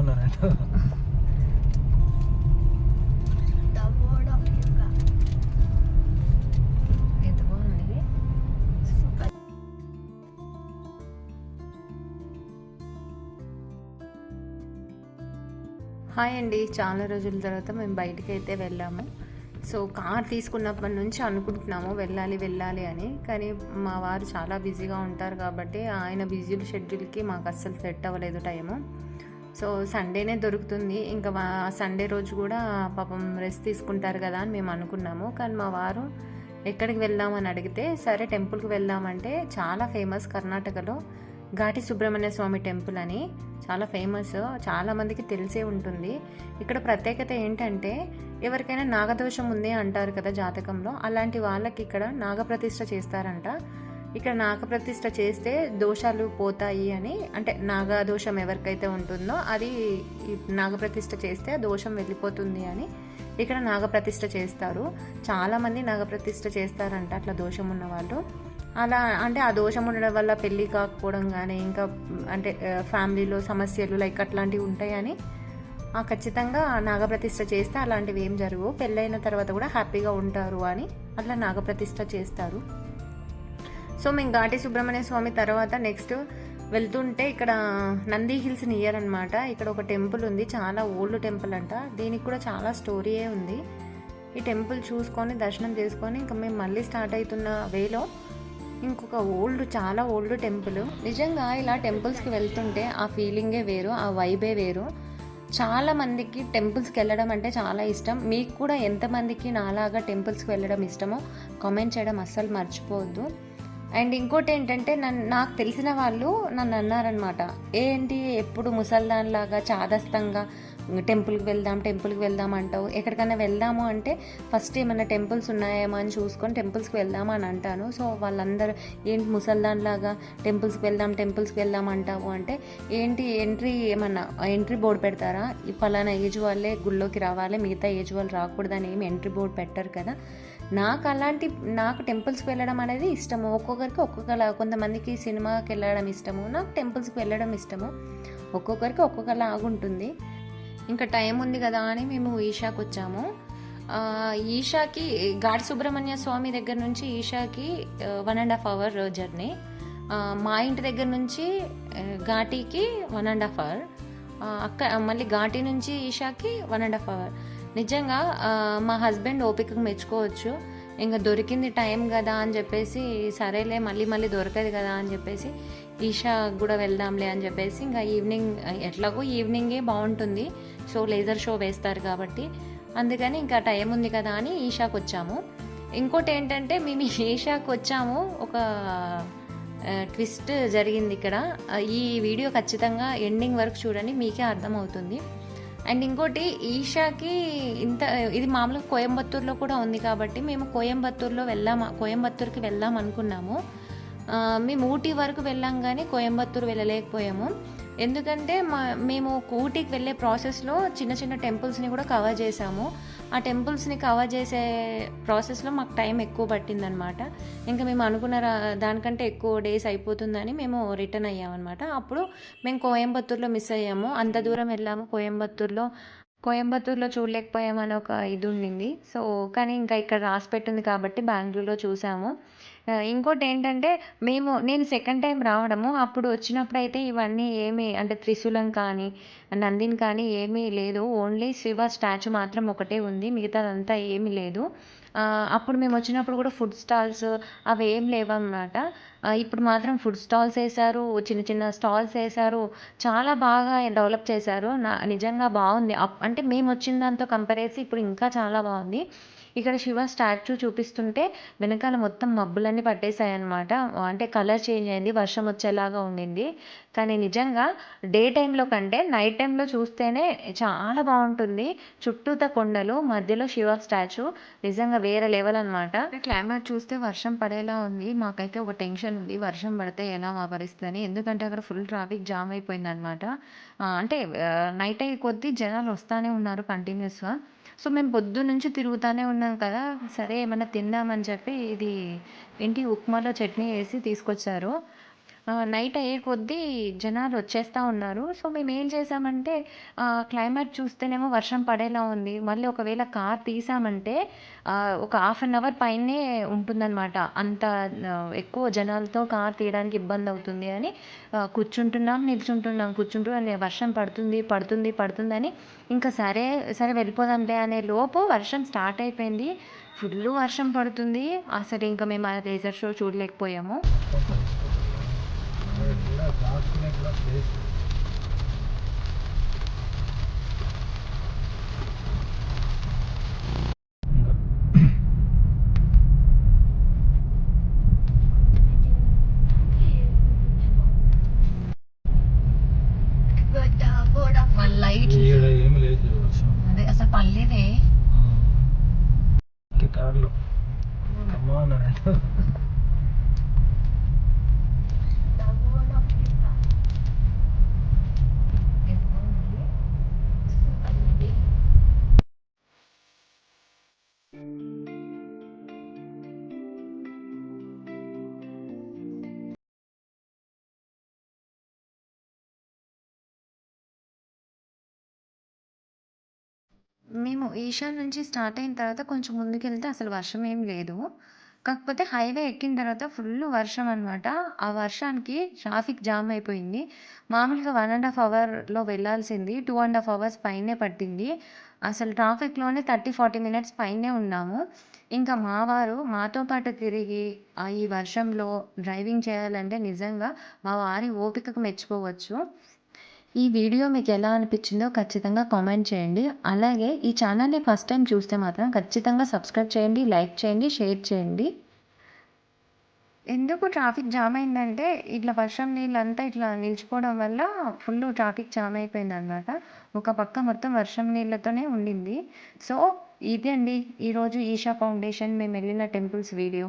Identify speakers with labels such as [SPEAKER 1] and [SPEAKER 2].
[SPEAKER 1] ఉన్నారంట
[SPEAKER 2] హాయ్ అండి. చాలా రోజుల తర్వాత మేము బయటికి అయితే వెళ్ళాము. సో కార్ తీసుకున్నప్పటి నుంచి అనుకుంటున్నాము వెళ్ళాలి వెళ్ళాలి అని. కానీ మా వారు చాలా బిజీగా ఉంటారు కాబట్టి ఆయన బిజీ షెడ్యూల్కి మాకు అస్సలు సెట్ అవ్వలేదు టైము. సో సండేనే దొరుకుతుంది. ఇంకా సండే రోజు కూడా పాపం రెస్ట్ తీసుకుంటారు కదా అని మేము అనుకున్నాము. కానీ మా వారు ఎక్కడికి వెళ్దామని అడిగితే సరే టెంపుల్కి వెళ్దామంటే చాలా ఫేమస్ కర్ణాటకలో ఘాటి సుబ్రహ్మణ్య స్వామి టెంపుల్ అని చాలా ఫేమస్ చాలామందికి తెలిసే ఉంటుంది. ఇక్కడ ప్రత్యేకత ఏంటంటే ఎవరికైనా నాగదోషం ఉంది అంటారు కదా జాతకంలో అలాంటి వాళ్ళకి ఇక్కడ నాగప్రతిష్ఠ చేస్తారంట. ఇక్కడ నాగప్రతిష్ఠ చేస్తే దోషాలు పోతాయి అని అంటే నాగదోషం ఎవరికైతే ఉంటుందో అది ఈ నాగప్రతిష్ఠ చేస్తే ఆ దోషం వెళ్ళిపోతుంది అని ఇక్కడ నాగప్రతిష్ఠ చేస్తారు. చాలామంది నాగప్రతిష్ఠ చేస్తారంట అట్లా దోషం ఉన్న వాళ్ళు. అలా అంటే ఆ దోషం ఉండడం వల్ల పెళ్ళి కాకపోవడం కానీ ఇంకా అంటే ఫ్యామిలీలో సమస్యలు లైక్ అట్లాంటివి ఉంటాయని ఆ, ఖచ్చితంగా నాగప్రతిష్ఠ చేస్తే అలాంటివి ఏం జరగవు. పెళ్ళైన తర్వాత కూడా హ్యాపీగా ఉంటారు అని అట్లా నాగప్రతిష్ఠ చేస్తారు. సో మేము ఘాటి సుబ్రహ్మణ్య స్వామి తర్వాత నెక్స్ట్ వెళ్తుంటే ఇక్కడ నంది హిల్స్ నియర్ అనమాట ఇక్కడ ఒక టెంపుల్ ఉంది. చాలా ఓల్డ్ టెంపుల్ అంట. దీనికి కూడా చాలా స్టోరీయే ఉంది. ఈ టెంపుల్ చూసుకొని దర్శనం చేసుకొని ఇంకా మేము మళ్ళీ స్టార్ట్ అవుతున్న వేలో ఇంకొక ఓల్డ్ చాలా ఓల్డ్ టెంపుల్. నిజంగా ఇలా టెంపుల్స్కి వెళ్తుంటే ఆ ఫీలింగే వేరు ఆ వైబే వేరు. చాలా మందికి టెంపుల్స్కి వెళ్ళడం అంటే చాలా ఇష్టం. మీకు కూడా ఎంతమందికి నాలాగా టెంపుల్స్కి వెళ్ళడం ఇష్టమో కామెంట్ చేయడం అస్సలు మర్చిపోవద్దు. అండ్ ఇంకోటి ఏంటంటే నన్ను నాకు తెలిసిన వాళ్ళు నన్ను అన్నారనమాట ఏంటి ఎప్పుడు ముసల్దాన్లాగా చాదస్తంగా టెంపుల్కి వెళ్దాం టెంపుల్కి వెళ్దాం అంటావు? ఎక్కడికైనా వెళ్దాము అంటే ఫస్ట్ ఏమైనా టెంపుల్స్ ఉన్నాయేమో అని చూసుకొని టెంపుల్స్కి వెళ్దాం అని అంటాను. సో వాళ్ళందరూ ఏంటి ముసల్దాన్లాగా టెంపుల్స్కి వెళ్దాం టెంపుల్స్కి వెళ్దాం అంటావు అంటే ఏంటి ఎంట్రీ ఏమన్నా ఎంట్రీ బోర్డు పెడతారా? ఈ పలానా ఏజ్ వాళ్ళే గుళ్ళోకి రావాలి మిగతా ఏజ్ వాళ్ళు రాకూడదని ఏమి ఎంట్రీ బోర్డు పెట్టరు కదా. నాకు అలాంటి నాకు టెంపుల్స్కి వెళ్ళడం అనేది ఇష్టము. ఒక్కొక్కరికి ఒక్కొక్కలా కొంతమందికి సినిమాకి వెళ్ళడం ఇష్టము. నాకు టెంపుల్స్కి వెళ్ళడం ఇష్టము. ఒక్కొక్కరికి ఒక్కొక్కలా ఆగుంటుంది ఇంకా టైం ఉంది కదా అని మేము ఈషాకి వచ్చాము. ఈషాకి ఘాట్ సుబ్రహ్మణ్య స్వామి దగ్గర నుంచి ఈషాకి one and half hour journey మా ఇంటి దగ్గర నుంచి ఘాటీకి వన్ అండ్ హాఫ్ అవర్ అక్క మళ్ళీ ఘాటీ నుంచి ఈషాకి వన్ అండ్ హాఫ్ అవర్ నిజంగా మా హస్బెండ్ ఓపికకు మెచ్చుకోవచ్చు. ఇంకా దొరికింది టైం కదా అని చెప్పేసి సరేలే మళ్ళీ మళ్ళీ దొరకదు కదా అని చెప్పేసి ఈషా కూడా వెళ్దాంలే అని చెప్పేసి ఇంకా ఈవినింగ్ ఎట్లాగో ఈవినింగే బాగుంటుంది. సో లేజర్ షో వేస్తారు కాబట్టి. అందుకని ఇంకా టైం ఉంది కదా అని ఈషాకు వచ్చాము ఇంకోటి ఏంటంటే మేము ఈషాకు వచ్చాము ఒక ట్విస్ట్ జరిగింది ఇక్కడ. ఈ వీడియో ఖచ్చితంగా ఎండింగ్ వరకు చూడండి మీకే అర్థమవుతుంది. అండ్ ఇంకోటి ఈషాకి ఇంత ఇది మామూలుగా కోయంబత్తూర్లో కూడా ఉంది కాబట్టి మేము కోయంబత్తూరులో వెళ్ళాం కోయంబత్తూర్కి వెళ్దాం అనుకున్నాము మేము ఊటీ వరకు వెళ్ళాం కానీ కోయంబత్తూరు వెళ్ళలేకపోయాము. ఎందుకంటే మా మేము ఊటీకి వెళ్ళే ప్రాసెస్లో చిన్న చిన్న టెంపుల్స్ని కూడా కవర్ చేసాము ఆ టెంపుల్స్ని కవర్ చేసే ప్రాసెస్లో మాకు టైం ఎక్కువ పట్టిందనమాట ఇంకా మేము అనుకున్న రా- దానికంటే ఎక్కువ డేస్ అయిపోతుందని మేము రిటర్న్ అయ్యామన్నమాట. అప్పుడు మేము కోయంబత్తూరులో మిస్ అయ్యాము. అంత దూరం వెళ్ళాము కోయంబత్తూరులో. కోయంబత్తూర్లో చూడలేకపోయామని ఒక ఇది ఉండింది. సో కానీ ఇంకా ఇక్కడ రాసి పెట్టింది కాబట్టి బెంగళూరులో చూసాము. ఇంకోటి ఏంటంటే మేము నేను సెకండ్ టైం రావడము అప్పుడు వచ్చినప్పుడు అయితే ఇవన్నీ ఏమీ అంటే త్రిశూలం కానీ నందిని కానీ ఏమీ లేదు. ఓన్లీ శివ స్టాచ్యూ మాత్రం ఒకటే ఉంది. మిగతాదంతా ఏమీ లేదు. అప్పుడు మేము వచ్చినప్పుడు కూడా ఫుడ్ స్టాల్స్ అవి ఏం లేవన్నమాట. ఇప్పుడు మాత్రం ఫుడ్ స్టాల్స్ వేశారు చిన్న చిన్న స్టాల్స్ వేశారు. చాలా బాగా డెవలప్ చేశారు. నా నిజంగా బాగుంది. అప్- అంటే మేము వచ్చిన దాంతో కంపేర్ చేసి ఇప్పుడు ఇంకా చాలా బాగుంది. ఇక్కడ శివ స్టాచ్యూ చూపిస్తుంటే వెనకాల మొత్తం మబ్బులన్నీ పట్టేశాయి అనమాట అంటే కలర్ చేంజ్ అయింది వర్షం వచ్చేలాగా ఉండింది. కానీ నిజంగా డే టైంలో కంటే నైట్ టైంలో చూస్తేనే చాలా బాగుంటుంది. చుట్టూత కొండలు మధ్యలో శివ స్టాచ్యూ నిజంగా వేరే లెవెల్ అనమాట క్లైమేట్ చూస్తే వర్షం పడేలా ఉంది. మాకైతే ఒక టెన్షన్ ఉంది. వర్షం పడితే ఎలా మా పరిస్థితి అని. ఎందుకంటే అక్కడ ఫుల్ ట్రాఫిక్ జామ్ అయిపోయింది అనమాట అంటే నైట్ అయ్యే కొద్దీ జనాలు వస్తూనే ఉన్నారు కంటిన్యూస్గా. సో మేము పొద్దున్న నుంచి తిరుగుతూనే ఉన్నాం కదా సరే ఏమన్నా తిందామని చెప్పి ఇది ఏంటి ఉప్మాలో చట్నీ వేసి తీసుకొచ్చారు. నైట్ అయ్యే కొద్దీ జనాలు వచ్చేస్తూ ఉన్నారు. సో మేము ఏం చేసామంటే క్లైమేట్ చూస్తేనేమో వర్షం పడేలా ఉంది. మళ్ళీ ఒకవేళ కార్ తీసామంటే ఒక హాఫ్ అన్ అవర్ పైనే ఉంటుందన్నమాట. అంత ఎక్కువ జనాలతో కార్ తీయడానికి ఇబ్బంది అవుతుంది అని కూర్చుంటున్నాం నిల్చుంటున్నాం కూర్చుంటున్నాం వర్షం పడుతుంది పడుతుంది పడుతుందని ఇంకా సరే సరే వెళ్ళిపోదాంలే అనే లోపు వర్షం స్టార్ట్ అయిపోయింది. ఫుల్ వర్షం పడుతుంది. అసలు ఇంకా మేము ఆ లేజర్ షో చూడలేకపోయాము.
[SPEAKER 1] దాచుకునే కూడా ప్లేస్
[SPEAKER 2] మేము ఈషా నుంచి స్టార్ట్ అయిన తర్వాత కొంచెం ముందుకెళ్తే అసలు వర్షం ఏం లేదు. కాకపోతే హైవే ఎక్కిన తర్వాత ఫుల్ వర్షం అనమాట ఆ వర్షానికి ట్రాఫిక్ జామ్ అయిపోయింది. మామూలుగా వన్ అండ్ హాఫ్ అవర్లో వెళ్ళాల్సింది. టూ అండ్ హాఫ్ అవర్స్ పైనే పట్టింది. అసలు ట్రాఫిక్లోనే థర్టీ ఫార్టీ మినిట్స్ పైనే ఉన్నాము. ఇంకా మా వారు మాతో పాటు తిరిగి ఆ ఈ వర్షంలో డ్రైవింగ్ చేయాలంటే నిజంగా మా వారి ఓపికకు మెచ్చుకోవచ్చు. ఈ వీడియో మీకు ఎలా అనిపించిందో ఖచ్చితంగా కామెంట్ చేయండి. అలాగే ఈ ఛానల్ని ఫస్ట్ టైం చూస్తే మాత్రం ఖచ్చితంగా సబ్స్క్రైబ్ చేయండి లైక్ చేయండి షేర్ చేయండి. ఎందుకు ట్రాఫిక్ జామ్ అయిందంటే ఇట్లా వర్షం నీళ్ళంతా ఇట్లా నిలిచిపోవడం వల్ల ఫుల్ ట్రాఫిక్ జామ్ అయిపోయింది అనమాట ఒక పక్క మొత్తం వర్షం నీళ్ళతోనే ఉండింది. సో ఇది అండి ఈరోజు ఈషా ఫౌండేషన్ మేము వెళ్ళిన టెంపుల్స్ వీడియో